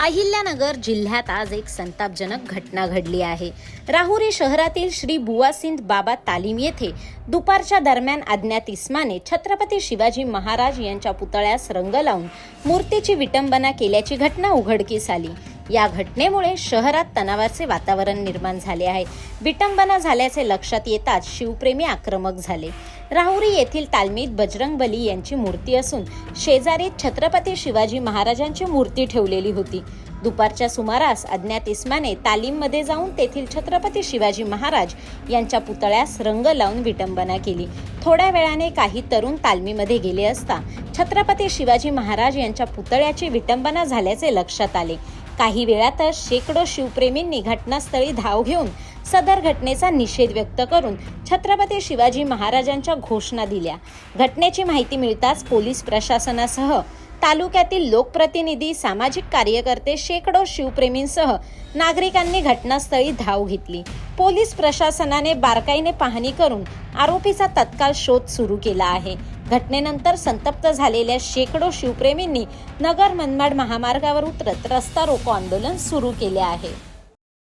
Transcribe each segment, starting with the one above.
अहिल्यानगर जिल्ह्यात आज एक संतापजनक घटना घडली आहे. राहुरी शहरातील श्री बुवासिंद बाबा तालीम येथे दुपारच्या दरम्यान अज्ञात इस्माने छत्रपती शिवाजी महाराज यांच्या पुतळ्यास रंग लावून मूर्तीची विटंबना केल्याची घटना उघडकीस आली. या घटनेमुळे शहरात तणावाचे वातावरण निर्माण झाले आहे. विटंबना झाल्याचे लक्षात येताच शिवप्रेमी आक्रमक झाले. राहुरी येथील तालमीत बजरंग बली यांची मूर्ती असून शेजारी छत्रपती शिवाजी महाराजांची मूर्ती ठेवलेली होती. दुपारच्या सुमारास अज्ञात इस्माने तालीममध्ये जाऊन तेथील छत्रपती शिवाजी महाराज यांच्या पुतळ्यास रंग लावून विटंबना केली. थोड्या वेळाने काही तरुण तालमीमध्ये गेले असता छत्रपती शिवाजी महाराज यांच्या पुतळ्याची विटंबना झाल्याचे लक्षात आले. काही वेळातच शेकडो शिवप्रेमींनी घटनास्थळी धाव घेऊन सदर घटनेचा निषेध व्यक्त करून छत्रपती शिवाजी महाराजांच्या घोषणा दिल्या. घटनेची माहिती मिळताच पोलीस प्रशासनासह तालुक्यातील लोकप्रतिनिधी सामाजिक कार्यकर्ते शेकडो शिवप्रेमींसह नागरिकांनी घटनास्थळी धाव घेतली. पोलीस प्रशासनाने बारकाईने पाहणी करून आरोपीचा तत्काळ शोध सुरू केला आहे. घटनेनंतर संतप्त झालेल्या शेकडो शिवप्रेमींनी नगर मनमाड महामार्गावर उतरत रस्ता रोको आंदोलन सुरू केले आहे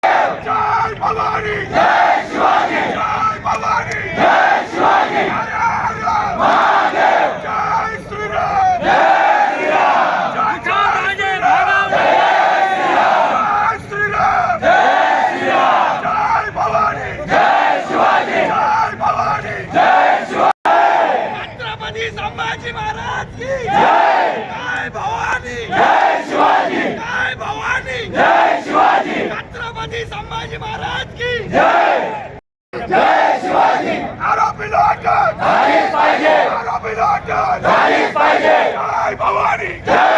जय भवानी जय शिवाजी जय भवानी जय शिवाजी हर हर महादेव जय श्रीराम जय श्रीराम जय जय श्रीराम जय श्रीराम जय श्रीराम जय भवानी जय शिवाजी जय भवानी जय शिवाजी छत्रपती संभाजी महाराज की जय जय भवानी जय शिवाजी जय भवानी जय शिवाजी छत्रपती संभाजी महाराज की जय जय शिवाजी आरोपी अटक झालीच पाहिजे! आरोपी अटक झालीच पाहिजे! जय भवानी! जय